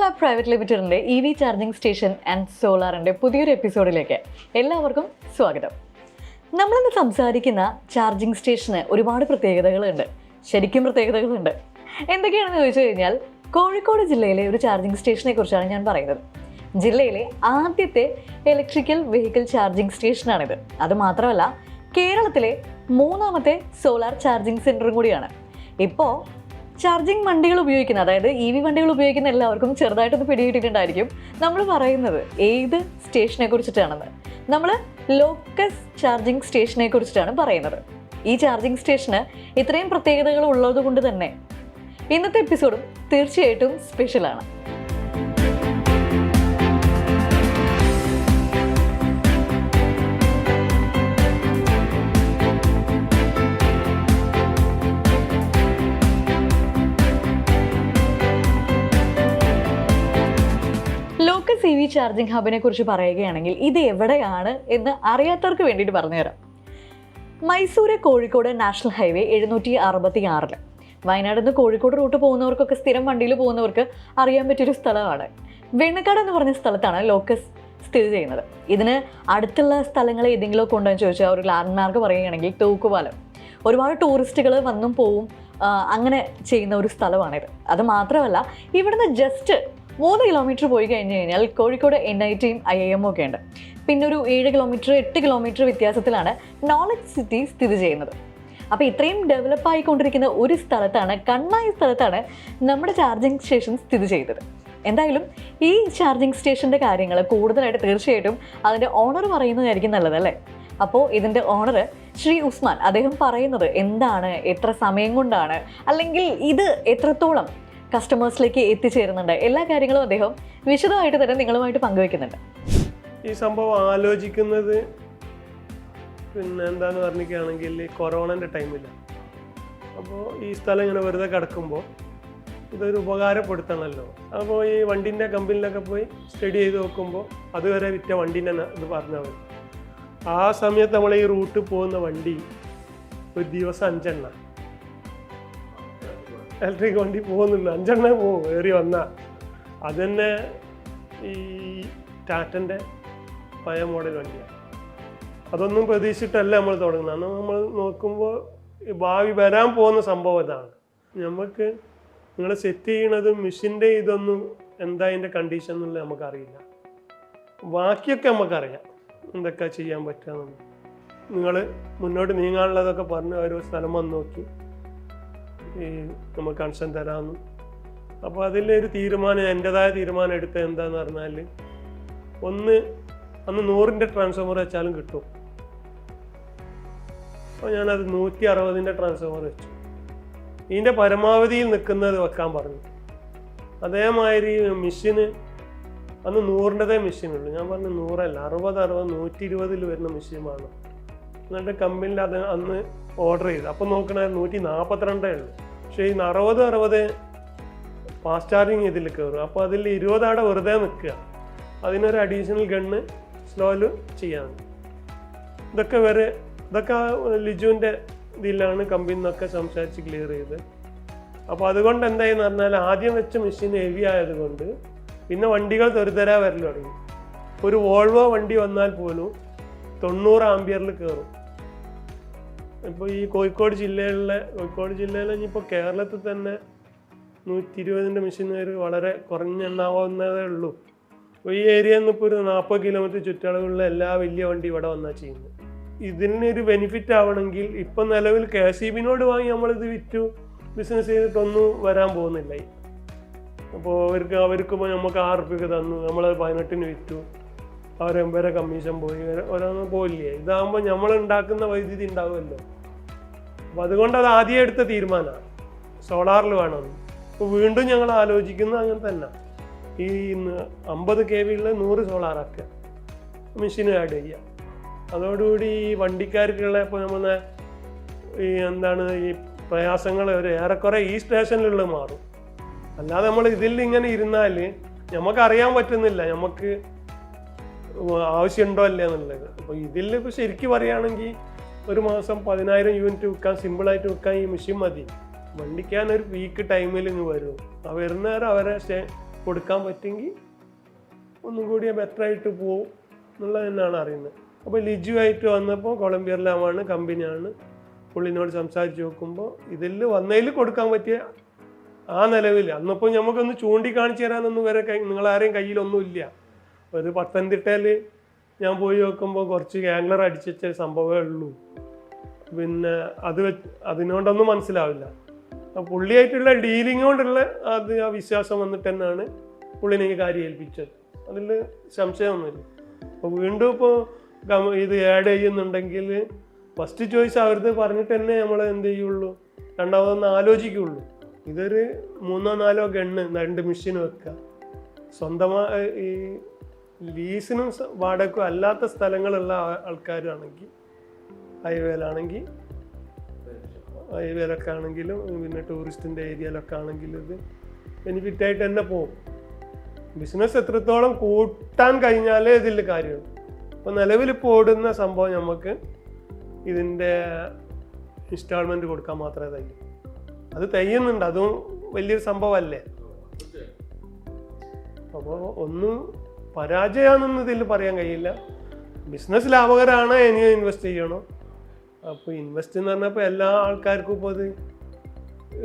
Lab private ലിമിറ്റഡിന്റെ E V charging station and സോളാറിന്റെ പുതിയൊരു എപ്പിസോഡിലേക്ക് എല്ലാവർക്കും സ്വാഗതം. നമ്മളിന്ന് സംസാരിക്കുന്ന ചാർജിംഗ് സ്റ്റേഷന് ഒരുപാട് പ്രത്യേകതകളുണ്ട്. ശരിക്കും പ്രത്യേകതകളുണ്ട്. എന്തൊക്കെയാണെന്ന് ചോദിച്ചു കഴിഞ്ഞാൽ കോഴിക്കോട് ജില്ലയിലെ ഒരു ചാർജിംഗ് സ്റ്റേഷനെ കുറിച്ചാണ് ഞാൻ പറയുന്നത്. ജില്ലയിലെ ആദ്യത്തെ ഇലക്ട്രിക്കൽ വെഹിക്കിൾ ചാർജിംഗ് സ്റ്റേഷനാണിത്. അത് മാത്രമല്ല കേരളത്തിലെ മൂന്നാമത്തെ സോളാർ ചാർജിംഗ് സെന്ററും കൂടിയാണ്. ഇപ്പോൾ ചാർജിങ് വണ്ടികൾ ഉപയോഗിക്കുന്ന അതായത് ഇ വി വണ്ടികൾ ഉപയോഗിക്കുന്ന എല്ലാവർക്കും ചെറുതായിട്ടൊന്ന് പിടികിട്ടിട്ടുണ്ടായിരിക്കും. നമ്മൾ പറയുന്നത് ഏത് സ്റ്റേഷനെ കുറിച്ചിട്ടാണെന്ന്. നമ്മൾ ലോക്കസ് ചാർജിങ് സ്റ്റേഷനെ കുറിച്ചിട്ടാണ് പറയുന്നത്. ഈ ചാർജിങ് സ്റ്റേഷന് ഇത്രയും പ്രത്യേകതകൾ ഉള്ളത് കൊണ്ട് തന്നെ ഇന്നത്തെ എപ്പിസോഡും തീർച്ചയായിട്ടും സ്പെഷ്യലാണ് ചാർജിംഗ് ഹബിനെ കുറിച്ച് പറയുകയാണെങ്കിൽ ഇത് എവിടെയാണ് എന്ന് അറിയാത്തവർക്ക് വേണ്ടിയിട്ട് പറഞ്ഞുതരാം. മൈസൂര് കോഴിക്കോട് നാഷണൽ ഹൈവേ എഴുന്നൂറ്റി അറുപത്തി ആറിൽ വയനാട് നിന്ന് കോഴിക്കോട് റൂട്ട് പോകുന്നവർക്കൊക്കെ സ്ഥിരം വണ്ടിയിൽ പോകുന്നവർക്ക് അറിയാൻ പറ്റിയൊരു സ്ഥലമാണ്. വെണ്ണക്കാട് എന്ന് പറഞ്ഞ സ്ഥലത്താണ് ലോക്കസ് സ്ഥിതി ചെയ്യുന്നത്. ഇതിന് അടുത്തുള്ള സ്ഥലങ്ങളെ ഏതെങ്കിലും ഉണ്ടോ എന്ന് ചോദിച്ചാൽ ഒരു ലാൻഡ്മാർക്ക് പറയുകയാണെങ്കിൽ തൂക്കുപാലം. ഒരുപാട് ടൂറിസ്റ്റുകൾ വന്നും പോവും അങ്ങനെ ചെയ്യുന്ന ഒരു സ്ഥലമാണിത്. അത് മാത്രമല്ല ഇവിടുന്ന് ജസ്റ്റ് മൂന്ന് കിലോമീറ്റർ പോയി കഴിഞ്ഞ് കഴിഞ്ഞാൽ കോഴിക്കോട് എൻ ഐ ടിയും ഐ ഐ എം ഒക്കെ ഉണ്ട്. പിന്നെ ഒരു ഏഴ് കിലോമീറ്റർ എട്ട് കിലോമീറ്റർ വ്യത്യാസത്തിലാണ് നോളജ് സിറ്റി സ്ഥിതി ചെയ്യുന്നത്. അപ്പോൾ ഇത്രയും ഡെവലപ്പ് ആയിക്കൊണ്ടിരിക്കുന്ന ഒരു സ്ഥലത്താണ് കണ്ണായ സ്ഥലത്താണ് നമ്മുടെ ചാർജിങ് സ്റ്റേഷൻ സ്ഥിതി ചെയ്തത്. എന്തായാലും ഈ ചാർജിങ് സ്റ്റേഷന്റെ കാര്യങ്ങൾ കൂടുതലായിട്ട് തീർച്ചയായിട്ടും അതിന്റെ ഓണർ പറയുന്നതായിരിക്കും നല്ലതല്ലേ? അപ്പോൾ ഇതിന്റെ ഓണർ ശ്രീ ഉസ്മാൻ അദ്ദേഹം പറയുന്നത് എന്താണ് എത്ര സമയം കൊണ്ടാണ് അല്ലെങ്കിൽ ഇത് എത്രത്തോളം കസ്റ്റമേഴ്സിലേക്ക് എത്തിച്ചേരുന്നുണ്ട്. എല്ലാ കാര്യങ്ങളും അദ്ദേഹം വിശദമായിട്ട് തന്നെ നിങ്ങളുമായിട്ട് പങ്കുവെക്കുന്നുണ്ട്. ഈ സംഭവം ആലോചിക്കുന്നത് പിന്നെ എന്താന്ന് പറഞ്ഞിരിക്കുകയാണെങ്കിൽ കൊറോണന്റെ ടൈമിലാണ് അപ്പോൾ ഈ സ്ഥലം ഇങ്ങനെ വെറുതെ കിടക്കുമ്പോൾ ഇതൊരു ഉപകാരപ്പെടുത്തണമല്ലോ അപ്പോൾ ഈ വണ്ടിന്റെ കമ്പനിയിലൊക്കെ പോയി സ്റ്റഡി ചെയ്ത് നോക്കുമ്പോൾ അതുവരെ വിറ്റ വണ്ടീന്റെ ഇത് പറഞ്ഞവർ ആ സമയത്ത് നമ്മൾ ഈ റൂട്ട് പോകുന്ന വണ്ടി ഒരു ദിവസം അഞ്ചെണ്ണ. ഇലക്ട്രിക് വണ്ടി പോകുന്നുണ്ട്. അഞ്ചെണ്ണേ പോകും കയറി വന്നാൽ തന്നെ ഈ ടാറ്റന്റെ പഴയ മോഡൽ വണ്ടിയാണ് അതൊന്നും പ്രതീക്ഷിച്ചിട്ടല്ല നമ്മൾ തുടങ്ങുന്നത്. നമ്മൾ നോക്കുമ്പോൾ ഭാവി വരാൻ പോകുന്ന സംഭവം ഇതാണ്. നമുക്ക് നിങ്ങൾ സെറ്റ് ചെയ്യണതും മെഷീന്റെ ഇതൊന്നും എന്താ അതിന്റെ കണ്ടീഷൻ എന്നുള്ളത് നമുക്കറിയില്ല. ബാക്കിയൊക്കെ നമുക്കറിയാം. എന്തൊക്കെ ചെയ്യാൻ പറ്റുക നിങ്ങൾ മുന്നോട്ട് നീങ്ങാനുള്ളതൊക്കെ പറഞ്ഞ് ഓരോ സ്ഥലം വന്ന് നോക്കി. നമ്മൾ കൺസെൻ തരാമെന്ന്. അപ്പോൾ ഒരു തീരുമാനം എന്റെതായ തീരുമാനം എടുത്തത് എന്താന്ന് പറഞ്ഞാൽ ഒന്ന് അന്ന് നൂറിന്റെ ട്രാൻസ്ഫോമർ വെച്ചാലും കിട്ടും. അപ്പോൾ ഞാനത് നൂറ്റി അറുപതിന്റെ ട്രാൻസ്ഫോമർ വെച്ചു. ഇതിന്റെ പരമാവധിയിൽ നിൽക്കുന്നത് വെക്കാൻ പറഞ്ഞു. അതേമാതിരി മെഷീന് അന്ന് നൂറിന്റെതേ മെഷീനുള്ളൂ ഞാൻ പറഞ്ഞു നൂറല്ല അറുപത് അറുപത് നൂറ്റി ഇരുപതിൽ വരുന്ന മെഷീൻ വേണം എന്നിട്ട് കമ്പനിയിൽ അത് അന്ന് ഓർഡർ ചെയ്ത്. അപ്പോൾ നോക്കണ നൂറ്റി നാൽപ്പത്തിരണ്ടേ ഉള്ളൂ. പക്ഷേ ഈ അറുപത് അറുപത് ഫാസ്റ്റ് ചാർജിങ് ഇതിൽ കയറും. അപ്പോൾ അതിൽ ഇരുപതാടെ വെറുതെ നിൽക്കുക. അതിനൊരു അഡീഷണൽ ഗണ്ണ് സ്ലോയിൽ ചെയ്യാൻ ഇതൊക്കെ വരെ ഇതൊക്കെ ലിജുവിന്റെ ഇതിലാണ് കമ്പനിയിൽ നിന്നൊക്കെ സംസാരിച്ച് ക്ലിയർ ചെയ്ത്. അപ്പോൾ അതുകൊണ്ട് എന്തായെന്ന് പറഞ്ഞാൽ ആദ്യം വെച്ച മെഷീൻ ഹെവി ആയതുകൊണ്ട് പിന്നെ വണ്ടികൾ തൊരുതരാ വരൽ തുടങ്ങി. ഒരു വോൾവോ വണ്ടി വന്നാൽ പോലും തൊണ്ണൂറ് ആംബിയറിൽ കയറും. ഇപ്പോൾ ഈ കോഴിക്കോട് ജില്ലയിലെ കോഴിക്കോട് ജില്ലയിൽ ഇനിയിപ്പോൾ കേരളത്തിൽ തന്നെ നൂറ്റി ഇരുപതിന്റെ മെഷീനുകാർ വളരെ കുറഞ്ഞെണ്ണാവുന്നതേ ഉള്ളൂ. അപ്പോൾ ഈ നിന്ന് ഇപ്പോൾ ഒരു നാൽപ്പത് കിലോമീറ്റർ ചുറ്റളവുള്ള എല്ലാ വലിയ വണ്ടി ഇവിടെ വന്നാൽ ചെയ്യുന്നത്. ഇതിനൊരു ബെനിഫിറ്റ് ആവണമെങ്കിൽ ഇപ്പം നിലവിൽ കെ സി ബിനോട് വാങ്ങി നമ്മളിത് വിറ്റു ബിസിനസ് ചെയ്തിട്ടൊന്നും വരാൻ പോകുന്നില്ല. അപ്പോൾ അവർക്ക് അവർക്ക് നമുക്ക് ആറ് റുപ്യക്ക് തന്നു നമ്മളത് പതിനെട്ടിന് വിറ്റു. അവർ വരെ കമ്മീഷൻ പോയി ഓരോന്നും പോയില്ലേ? ഇതാകുമ്പോൾ നമ്മൾ ഉണ്ടാക്കുന്ന വൈദ്യുതി ഉണ്ടാവുമല്ലോ അപ്പം അതുകൊണ്ട് അത് ആദ്യം എടുത്ത തീരുമാനമാണ് സോളാറിൽ വേണമെന്ന് അപ്പോൾ വീണ്ടും ഞങ്ങൾ ആലോചിക്കുന്നത് അങ്ങനെ തന്നെ. ഈ അമ്പത് കെ വിയിൽ നൂറ് സോളാറാക്കുക. മെഷീൻ ആഡ് ചെയ്യുക അതോടുകൂടി ഈ വണ്ടിക്കാർക്കുള്ള ഇപ്പോൾ നമ്മൾ ഈ എന്താണ് ഈ പ്രയാസങ്ങൾ ഒരു ഏറെക്കുറെ ഈ സ്റ്റേഷനിലുള്ള മാറും. അല്ലാതെ നമ്മൾ ഇതിൽ ഇങ്ങനെ ഇരുന്നാൽ നമുക്കറിയാൻ പറ്റുന്നില്ല. നമുക്ക് ആവശ്യമുണ്ടോ അല്ല എന്നുള്ളത്. അപ്പോൾ ഇതിൽ ഇപ്പോൾ ശരിക്കും പറയുകയാണെങ്കിൽ ഒരു മാസം പതിനായിരം യൂണിറ്റ് വിൽക്കാൻ സിമ്പിളായിട്ട് വിൽക്കാൻ ഈ മെഷീൻ മതി. വണ്ടിക്കാൻ ഒരു വീക്ക് ടൈമിൽ ഇങ്ങ് വരും. ആ വരുന്നവരെ അവരെ കൊടുക്കാൻ പറ്റുമെങ്കിൽ ഒന്നും കൂടി ബെറ്റർ ആയിട്ട് പോവും എന്നുള്ളത് തന്നെയാണ് അറിയുന്നത്. അപ്പോൾ ലിജു ആയിട്ട് വന്നപ്പോൾ കൊളംബിയറിലാമാണ് കമ്പനിയാണ് പുള്ളിനോട് സംസാരിച്ച് നോക്കുമ്പോൾ ഇതിൽ വന്നതിൽ കൊടുക്കാൻ പറ്റിയ ആ നിലവിൽ അന്നപ്പോൾ നമുക്കൊന്ന് ചൂണ്ടിക്കാണിച്ചു തരാനൊന്നും വരെ നിങ്ങളാരെയും കയ്യിലൊന്നും ഇല്ല. ഒരു പത്തനംതിട്ടയിൽ ഞാൻ പോയി നോക്കുമ്പോൾ കുറച്ച് ഗാംഗ്ലർ അടിച്ച സംഭവമേ ഉള്ളൂ. പിന്നെ അത് വെച്ച് അതിനോണ്ടൊന്നും മനസ്സിലാവില്ല. പുള്ളിയായിട്ടുള്ള ഡീലിംഗ് കൊണ്ടുള്ള അത് ആ വിശ്വാസം വന്നിട്ട് തന്നെയാണ് പുള്ളിനെ എനിക്ക് കാര്യം ഏൽപ്പിച്ചത്. അതിൽ സംശയമൊന്നുമില്ല. അപ്പോൾ വീണ്ടും ഇപ്പോൾ ഇത് ആഡ് ചെയ്യുന്നുണ്ടെങ്കിൽ ഫസ്റ്റ് ചോയ്സ് അവരത് പറഞ്ഞിട്ട് തന്നെ നമ്മൾ എന്ത് ചെയ്യുള്ളൂ? രണ്ടാമതൊന്ന് ആലോചിക്കുള്ളൂ. ഇതൊരു മൂന്നോ നാലോ ഗണ്ണ് രണ്ട് മെഷീൻ വെക്കുക സ്വന്തമായി ഈ ലീസിനും വാടകയ്ക്കും അല്ലാത്ത സ്ഥലങ്ങളുള്ള ആൾക്കാരാണെങ്കിൽ ഹൈവേയിലാണെങ്കിൽ ഹൈവേയിലൊക്കെ ആണെങ്കിലും പിന്നെ ടൂറിസ്റ്റിന്റെ ഏരിയയിലൊക്കെ ആണെങ്കിലും ഇത് ബെനിഫിറ്റ് ആയിട്ട് തന്നെ പോകും. ബിസിനസ് എത്രത്തോളം കൂട്ടാൻ കഴിഞ്ഞാലേ ഇതിൽ കാര്യമുള്ളൂ. അപ്പോൾ നിലവിൽ ഇപ്പോൾ ഓടുന്ന സംഭവം നമുക്ക് ഇതിന്റെ ഇൻസ്റ്റാൾമെന്റ് കൊടുക്കാൻ മാത്രമേ തയ്യൂ അത് തയ്യുന്നുണ്ട്. അതും വലിയൊരു സംഭവമല്ലേ? അപ്പോൾ ഒന്നും പരാജയമാണെന്ന് ഇതിൽ പറയാൻ കഴിയില്ല. ബിസിനസ് ലാഭകരമാണ് ഇനി ഇൻവെസ്റ്റ് ചെയ്യണം. അപ്പോൾ ഇൻവെസ്റ്റ് എന്ന് പറഞ്ഞപ്പോൾ എല്ലാ ആൾക്കാർക്കും ഇപ്പോൾ അത്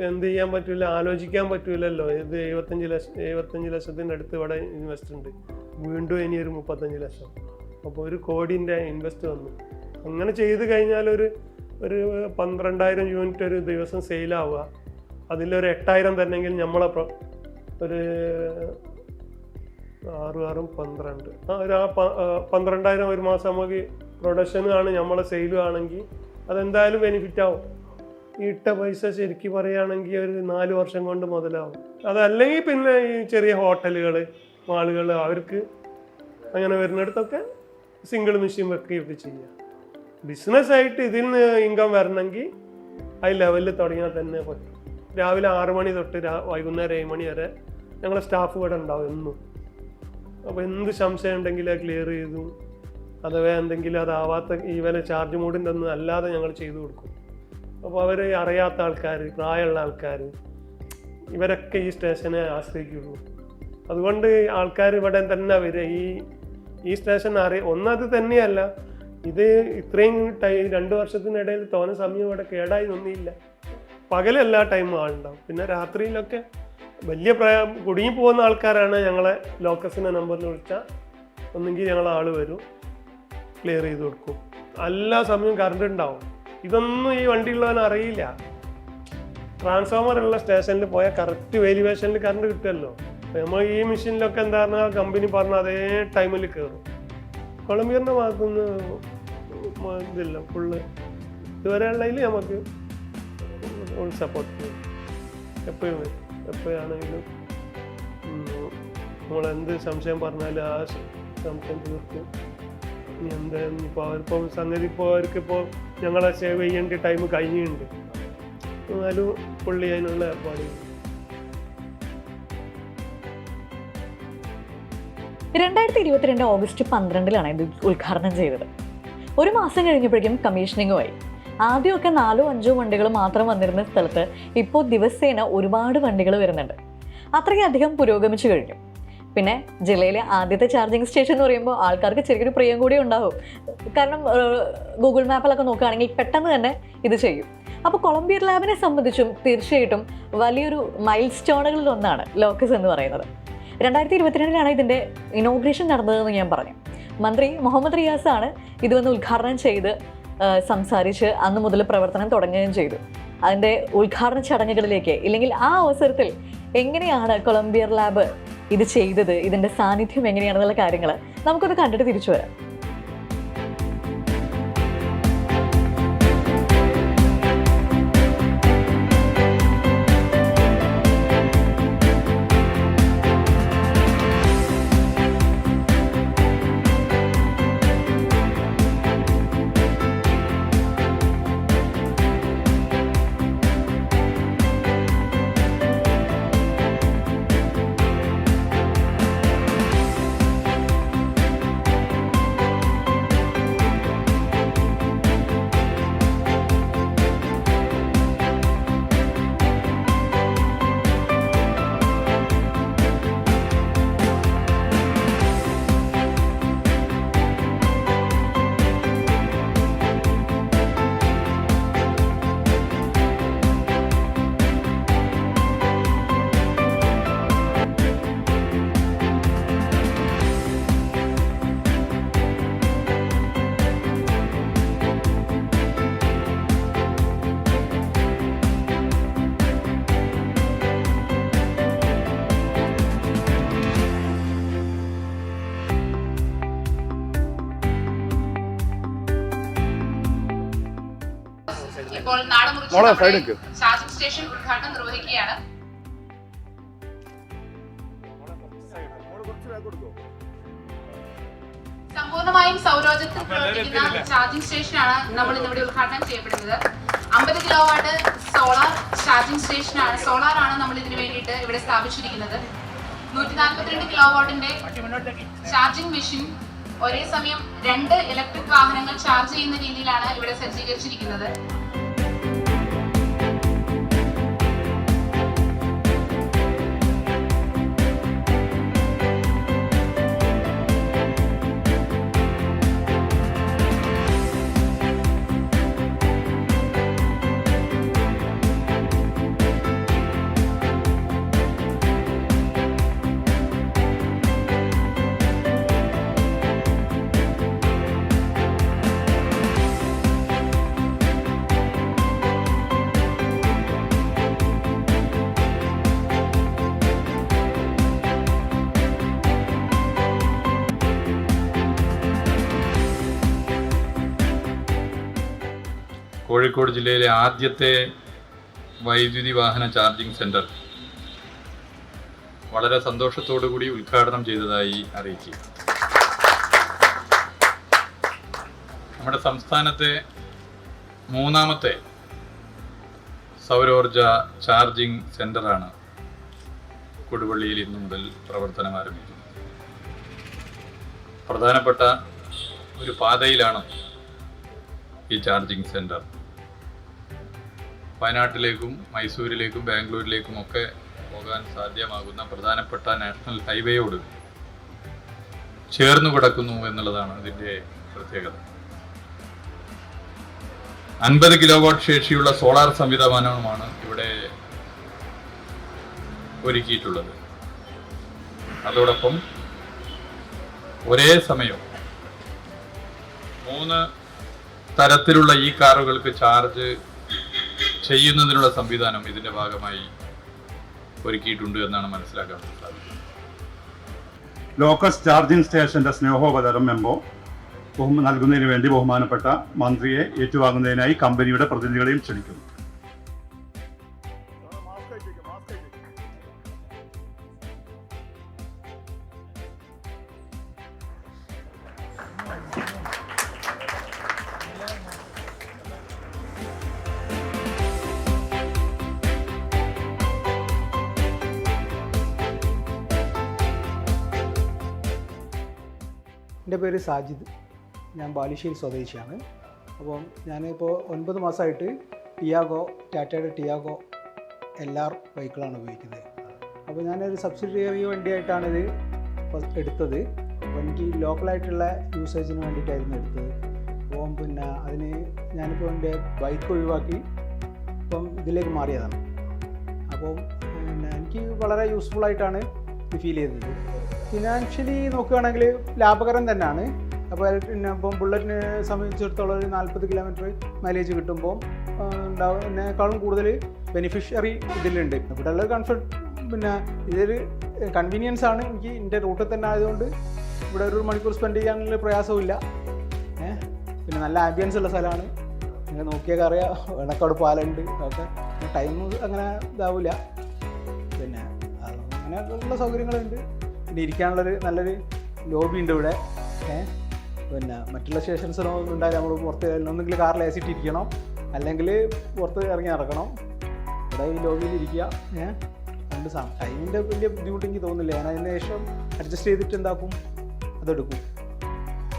എന്ത് ചെയ്യാൻ പറ്റില്ല ആലോചിക്കാൻ പറ്റില്ലല്ലോ ഇത് എഴുപത്തഞ്ച് ലക്ഷം എഴുപത്തഞ്ച് ലക്ഷത്തിന്റെ അടുത്ത് ഇവിടെ ഇൻവെസ്റ്റ് ഉണ്ട്. വീണ്ടും ഇനി ഒരു മുപ്പത്തഞ്ച് ലക്ഷം. അപ്പോൾ ഒരു കോടിന്റെ ഇൻവെസ്റ്റ് വന്നു. അങ്ങനെ ചെയ്ത് കഴിഞ്ഞാൽ ഒരു ഒരു പന്ത്രണ്ടായിരം യൂണിറ്റ് ഒരു ദിവസം സെയിലാവുക അതിലൊരു എട്ടായിരം തന്നെങ്കിൽ നമ്മളെ ഒരു ആറ് ആറും പന്ത്രണ്ട്. ആ ഒരു ആ പന്ത്രണ്ടായിരം ഒരു മാസം നമുക്ക് പ്രൊഡക്ഷൻ ആണ് നമ്മളെ സെയിലും ആണെങ്കിൽ അതെന്തായാലും ബെനിഫിറ്റ് ആവും. ഈ ഇട്ട പൈസ ശരിക്കും പറയുകയാണെങ്കിൽ ഒരു നാല് വർഷം കൊണ്ട് മുതലാവും. അതല്ലെങ്കിൽ പിന്നെ ഈ ചെറിയ ഹോട്ടലുകൾ മാളുകൾ അവർക്ക് അങ്ങനെ വരുന്നിടത്തൊക്കെ സിംഗിൾ മെഷീൻ വെക്കുകയൊക്കെ ചെയ്യുക ബിസിനസ് ആയിട്ട് ഇതിൽ നിന്ന് ഇൻകം വരണമെങ്കിൽ ആ ലെവലിൽ തുടങ്ങിയാൽ തന്നെ പറ്റും. രാവിലെ ആറ് മണി തൊട്ട് വൈകുന്നേരം ഏഴ് മണി വരെ ഞങ്ങളുടെ സ്റ്റാഫ് ഇവിടെ ഉണ്ടാവും എന്നും. അപ്പോൾ എന്ത് സംശയം ഉണ്ടെങ്കിൽ അത് ക്ലിയർ ചെയ്തു. അഥവാ എന്തെങ്കിലും അതാവാത്ത ഈ വില ചാർജ് മോഡിന്റെ ഒന്നും അല്ലാതെ ഞങ്ങൾ ചെയ്തു കൊടുക്കും. അപ്പോൾ അവർ അറിയാത്ത ആൾക്കാർ പ്രായമുള്ള ആൾക്കാർ ഇവരൊക്കെ ഈ സ്റ്റേഷനെ ആശ്രയിക്കുള്ളൂ. അതുകൊണ്ട് ആൾക്കാർ ഇവിടെ തന്നെ വരിക. ഈ ഈ സ്റ്റേഷൻ അറിയ ഒന്നത് തന്നെയല്ല. ഇത് ഇത്രയും ടൈം രണ്ട് വർഷത്തിനിടയിൽ തോന്ന സമയം ഇവിടെ കേടായി നിന്നില്ല. പകലെല്ലാ ടൈമും ആളുണ്ടാവും. പിന്നെ രാത്രിയിലൊക്കെ വലിയ പ്രായം കുടുങ്ങി പോകുന്ന ആൾക്കാരാണ് ഞങ്ങളെ ലോക്കസിന്റെ നമ്പറിൽ വിളിച്ചാൽ ഒന്നെങ്കിൽ ഞങ്ങൾ ആൾ വരും ക്ലിയർ ചെയ്ത് കൊടുക്കും. എല്ലാ സമയവും കറണ്ട് ഉണ്ടാവും. ഇതൊന്നും ഈ വണ്ടിയുള്ളവന് അറിയില്ല. ട്രാൻസ്ഫോമർ ഉള്ള സ്റ്റേഷനിൽ പോയാൽ കറക്റ്റ് വേലിവേഷനിൽ കറണ്ട് കിട്ടുമല്ലോ നമ്മൾ ഈ മെഷീനിലൊക്കെ എന്താ പറഞ്ഞാൽ കമ്പനി പറഞ്ഞ അതേ ടൈമിൽ കയറും കൊളംബിയറിന്റെ ഭാഗത്തുനിന്ന് ഇതില്ല ഫുള്ള് ഇതുവരെ ഉള്ളതിൽ നമുക്ക് സപ്പോർട്ട് ചെയ്യും. എപ്പോഴും വരും. എപ്പോഴാണെങ്കിലും നമ്മളെന്ത് സംശയം പറഞ്ഞാലും ആ സംശയം തീർക്കും. ഇനി എന്തായാലും ഇപ്പോൾ അവരിപ്പോൾ സംഗതി ഇപ്പോൾ അവർക്കിപ്പോൾ ഞങ്ങളെ സേവ് ചെയ്യേണ്ട ടൈം കഴിഞ്ഞിട്ടുണ്ട്. എന്നാലും പുള്ളി അതിനുള്ള ഏർപ്പാട്. രണ്ടായിരത്തി ഇരുപത്തിരണ്ട് ഓഗസ്റ്റ് പന്ത്രണ്ടിലാണ് ഇത് ഉദ്ഘാടനം ചെയ്തത്. ഒരു മാസം കഴിഞ്ഞപ്പോഴേക്കും കമ്മീഷനിങ്ങുമായി ആദ്യമൊക്കെ നാലോ അഞ്ചോ വണ്ടികൾ മാത്രം വന്നിരുന്ന സ്ഥലത്ത് ഇപ്പോൾ ദിവസേന ഒരുപാട് വണ്ടികൾ വരുന്നുണ്ട്. അത്രയധികം പുരോഗമിച്ചു കഴിഞ്ഞു. പിന്നെ ജില്ലയിലെ ആദ്യത്തെ ചാർജിങ് സ്റ്റേഷൻ എന്ന് പറയുമ്പോൾ ആൾക്കാർക്ക് ചെറിയൊരു പ്രിയം കൂടി ഉണ്ടാവും. കാരണം ഗൂഗിൾ മാപ്പിലൊക്കെ നോക്കുകയാണെങ്കിൽ പെട്ടെന്ന് തന്നെ ഇത് ചെയ്യും. അപ്പോൾ കൊളംബിയർ ലാബിനെ സംബന്ധിച്ചും തീർച്ചയായിട്ടും വലിയൊരു മൈൽ സ്റ്റോണുകളിൽ ഒന്നാണ് ലോക്കസ് എന്ന് പറയുന്നത്. രണ്ടായിരത്തി ഇരുപത്തിരണ്ടിലാണ് ഇതിന്റെ ഇനോഗ്രേഷൻ നടന്നതെന്ന് ഞാൻ പറഞ്ഞു. മന്ത്രി മുഹമ്മദ് റിയാസാണ് ഇത് വന്ന് ഉദ്ഘാടനം ചെയ്ത് സംസാരിച്ച് അന്ന് മുതൽ പ്രവർത്തനം തുടങ്ങുകയും ചെയ്തു. അതിന്റെ ഉദ്ഘാടന ചടങ്ങുകളിലേക്ക് ഇല്ലെങ്കിൽ ആ അവസരത്തിൽ എങ്ങനെയാണ് കൊളംബിയർ ലാബ് ഇത് ചെയ്തത്? ഇതിന്റെ സാന്നിധ്യം എങ്ങനെയാണെന്നുള്ള കാര്യങ്ങൾ നമുക്കൊന്ന് കണ്ടിട്ട് തിരിച്ചു വരാം. Side നിക്ക്. ചാർജിംഗ് സ്റ്റേഷൻ ഉദ്ഘാടനം നിർവഹിക്കുകയാണ്. സമ്പൂർണമായും സൗരോർജത്തിൽ പ്രവർത്തിക്കുന്ന ചാർജിംഗ് സ്റ്റേഷനാണ് നമ്മൾ ഇന്നിവിടെ ഉദ്ഘാടനം ചെയ്യപ്പെടുന്നത്. അമ്പത് കിലോ വാട്ട് സോളാർ ചാർജിംഗ് സ്റ്റേഷനാണ്. സോളാർ ആണ് നമ്മൾ ഇതിനു വേണ്ടിയിട്ട് ഇവിടെ സ്ഥാപിച്ചിരിക്കുന്നത്. നൂറ്റി നാൽപ്പത്തിരണ്ട് കിലോ വാട്ടിന്റെ ചാർജിംഗ് മെഷീൻ ഒരേ സമയം രണ്ട് ഇലക്ട്രിക് വാഹനങ്ങൾ ചാർജ് ചെയ്യുന്ന രീതിയിലാണ് ഇവിടെ സജ്ജീകരിച്ചിരിക്കുന്നത്. കോഴിക്കോട് ജില്ലയിലെ ആദ്യത്തെ വൈദ്യുതി വാഹന ചാർജിംഗ് സെന്റർ വളരെ സന്തോഷത്തോടു കൂടി ഉദ്ഘാടനം ചെയ്തതായി അറിയിച്ചു. നമ്മുടെ സംസ്ഥാനത്തെ മൂന്നാമത്തെ സൗരോർജ ചാർജിംഗ് സെന്ററാണ് കൊടുവള്ളിയിൽ ഇന്നു മുതൽ പ്രവർത്തനം ആരംഭിക്കുന്നത്. പ്രധാനപ്പെട്ട ഒരു പാതയിലാണ് ഈ ചാർജിംഗ് സെന്റർ വയനാട്ടിലേക്കും മൈസൂരിലേക്കും ബാംഗ്ലൂരിലേക്കും ഒക്കെ പോകാൻ സാധ്യമാകുന്ന പ്രധാനപ്പെട്ട നാഷണൽ ഹൈവേയോട് ചേർന്നു കിടക്കുന്നു എന്നുള്ളതാണ് ഇതിന്റെ പ്രത്യേകത. അൻപത് കിലോവാട്ട് ശേഷിയുള്ള സോളാർ സംവിധാനമാണ് ഇവിടെ ഒരുക്കിയിട്ടുള്ളത്. അതോടൊപ്പം ഒരേ സമയം മൂന്ന് തരത്തിലുള്ള ഈ കാറുകൾക്ക് ചാർജ് ചെയ്യുന്നതിനുള്ള സംവിധാനം ഇതിന്റെ ഭാഗമായി ഒരുക്കിയിട്ടുണ്ട് എന്നാണ് മനസ്സിലാക്കാൻ സാധിക്കുന്നത്. ലോക്കസ് ചാർജിംഗ് സ്റ്റേഷന്റെ സ്നേഹോപതരം ബഹു നൽകുന്നതിന് വേണ്ടി ബഹുമാനപ്പെട്ട മന്ത്രിയെ ഏറ്റുവാങ്ങുന്നതിനായി കമ്പനിയുടെ പ്രതിനിധികളെയും ക്ഷണിക്കുന്നു. സാജിദ് ഞാൻ ബാലുശ്ശേരി സ്വദേശിയാണ്. അപ്പം ഞാനിപ്പോൾ ഒൻപത് മാസമായിട്ട് ടിയാഗോ ടാറ്റയുടെ ടിയാഗോ എൽ ആർ ബൈക്കുകളാണ് ഉപയോഗിക്കുന്നത്. അപ്പോൾ ഞാനൊരു സബ്സിഡിയറി വണ്ടിയായിട്ടാണിത് എടുത്തത്. അപ്പോൾ എനിക്ക് ലോക്കലായിട്ടുള്ള യൂസേജിന് വേണ്ടിയിട്ടായിരുന്നു എടുത്തത്. അപ്പോൾ പിന്നെ അതിന് ഞാനിപ്പോൾ എന്റെ ബൈക്ക് ഒഴിവാക്കി ഇപ്പം ഇതിലേക്ക് മാറിയതാണ്. അപ്പോൾ പിന്നെ എനിക്ക് വളരെ യൂസ്ഫുൾ ആയിട്ടാണ് ഫീൽ ചെയ്തത്. ഫിനാൻഷ്യലി നോക്കുകയാണെങ്കിൽ ലാഭകരം തന്നെയാണ്. അപ്പോൾ പിന്നെ ഇപ്പം ബുള്ളറ്റിനെ സംബന്ധിച്ചിടത്തോളം ഒരു നാൽപ്പത് കിലോമീറ്റർ മൈലേജ് കിട്ടുമ്പോൾ ഉണ്ടാവുന്നതിനേക്കാളും കൂടുതൽ ബെനിഫിഷ്യറി ഇതിലുണ്ട്. ഇവിടെ ഉള്ള കൺഫർട്ട് പിന്നെ ഇതൊരു കൺവീനിയൻസ് ആണ്. എനിക്ക് എന്റെ റൂട്ടിൽ തന്നെ ആയതുകൊണ്ട് ഇവിടെ ഒരു മണിക്കൂർ സ്പെൻഡ് ചെയ്യാനുള്ള പ്രയാസമില്ല ഏഹ് പിന്നെ നല്ല ആംബിയൻസ് ഉള്ള സ്ഥലമാണ്. നിങ്ങൾ നോക്കിയൊക്കെ അറിയാം. ഇടക്കവിടെ പാലുണ്ട് ഒക്കെ ടൈം അങ്ങനെ ഇതാവില്ല പിന്നെ അങ്ങനെയുള്ള സൗകര്യങ്ങളുണ്ട്. പിന്നെ ഇരിക്കാനുള്ളൊരു നല്ലൊരു ലോബി ഉണ്ട് ഇവിടെ. പിന്നെ മറ്റുള്ള സ്റ്റേഷൻസിലൊന്നും ഉണ്ടായാലും നമ്മൾ പുറത്ത് ഒന്നെങ്കിൽ കാറിൽ സി ഇരിക്കണം. അല്ലെങ്കിൽ പുറത്ത് ഇറങ്ങി നടക്കണം. ഇവിടെ ഈ ലോബിയിൽ ഇരിക്കുക. ഏഹ് അതുകൊണ്ട് ടൈമിന്റെ വലിയ ബുദ്ധിമുട്ട് എനിക്ക് തോന്നുന്നില്ല. ഞാൻ അതിന് ശേഷം അഡ്ജസ്റ്റ് ചെയ്തിട്ട് എന്താക്കും? അതെടുക്കും.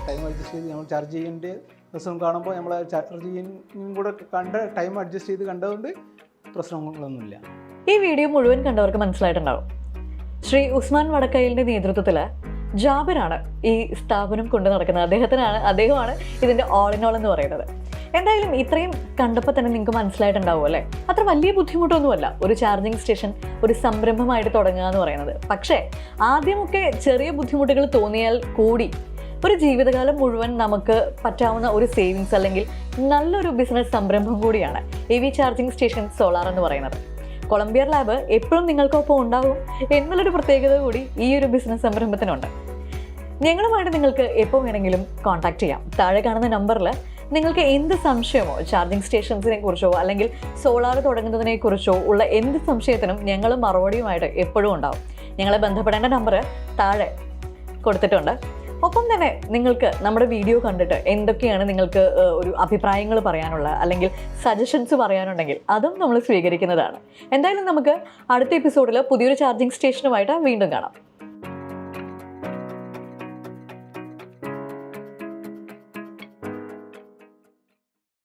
ടൈം അഡ്ജസ്റ്റ് ചെയ്ത് നമ്മൾ ചാർജ് ചെയ്യേണ്ട ദിവസം കാണുമ്പോൾ നമ്മൾ ചാർജ് ചെയ്യുന്നതും കൂടെ കണ്ട് ടൈം അഡ്ജസ്റ്റ് ചെയ്ത് കണ്ടതുകൊണ്ട് പ്രശ്നങ്ങളൊന്നുമില്ല. ഈ വീഡിയോ മുഴുവൻ കണ്ടവർക്ക് മനസ്സിലായിട്ടുണ്ടാവും. ശ്രീ ഉസ്മാൻ വടക്കയിലിന്റെ നേതൃത്വത്തിൽ ജാബിറാണ് ഈ സ്ഥാപനം കൊണ്ടു നടക്കുന്നത്. അദ്ദേഹത്തിനാണ് അദ്ദേഹമാണ് ഇതിന്റെ ഓൾ ഇൻ ഓൾ എന്ന് പറയുന്നത്. എന്തായാലും ഇത്രയും കണ്ടപ്പോൾ തന്നെ നിങ്ങൾക്ക് മനസ്സിലായിട്ടുണ്ടാവും അല്ലേ? അത്ര വലിയ ബുദ്ധിമുട്ടൊന്നുമല്ല ഒരു ചാർജിങ് സ്റ്റേഷൻ ഒരു സംരംഭമായിട്ട് തുടങ്ങുക എന്ന് പറയുന്നത്. പക്ഷേ ആദ്യമൊക്കെ ചെറിയ ബുദ്ധിമുട്ടുകൾ തോന്നിയാൽ കൂടി ഒരു ജീവിതകാലം മുഴുവൻ നമുക്ക് പറ്റാവുന്ന ഒരു സേവിങ്സ് അല്ലെങ്കിൽ നല്ലൊരു ബിസിനസ് സംരംഭം കൂടിയാണ് E V charging station solar എന്ന് പറയുന്നത്. കൊളംബിയർ ലാബ് എപ്പോഴും നിങ്ങൾക്കൊപ്പം ഉണ്ടാവും എന്നുള്ളൊരു പ്രത്യേകത കൂടി ഈ ഒരു ബിസിനസ് സംരംഭത്തിനുണ്ട്. ഞങ്ങളുമായിട്ട് നിങ്ങൾക്ക് എപ്പോൾ വേണമെങ്കിലും കോൺടാക്ട് ചെയ്യാം. താഴെ കാണുന്ന നമ്പറിൽ നിങ്ങൾക്ക് എന്ത് സംശയമോ ചാർജിങ് സ്റ്റേഷൻസിനെ കുറിച്ചോ അല്ലെങ്കിൽ സോളാർ തുടങ്ങുന്നതിനെ കുറിച്ചോ ഉള്ള എന്ത് സംശയത്തിനും ഞങ്ങൾ മറുപടിയുമായിട്ട് എപ്പോഴും ഉണ്ടാവും. ഞങ്ങളെ ബന്ധപ്പെടേണ്ട നമ്പർ താഴെ കൊടുത്തിട്ടുണ്ട്. ഒപ്പം തന്നെ നിങ്ങൾക്ക് നമ്മുടെ വീഡിയോ കണ്ടിട്ട് എന്തൊക്കെയാണ് നിങ്ങൾക്ക് ഒരു അഭിപ്രായങ്ങൾ പറയാനുള്ള അല്ലെങ്കിൽ സജഷൻസ് പറയാനുണ്ടെങ്കിൽ അതും നമ്മൾ സ്വീകരിക്കുന്നതാണ്. എന്തായാലും നമുക്ക് അടുത്ത എപ്പിസോഡിൽ പുതിയൊരു ചാർജിങ് സ്റ്റേഷനുമായിട്ട് വീണ്ടും കാണാം.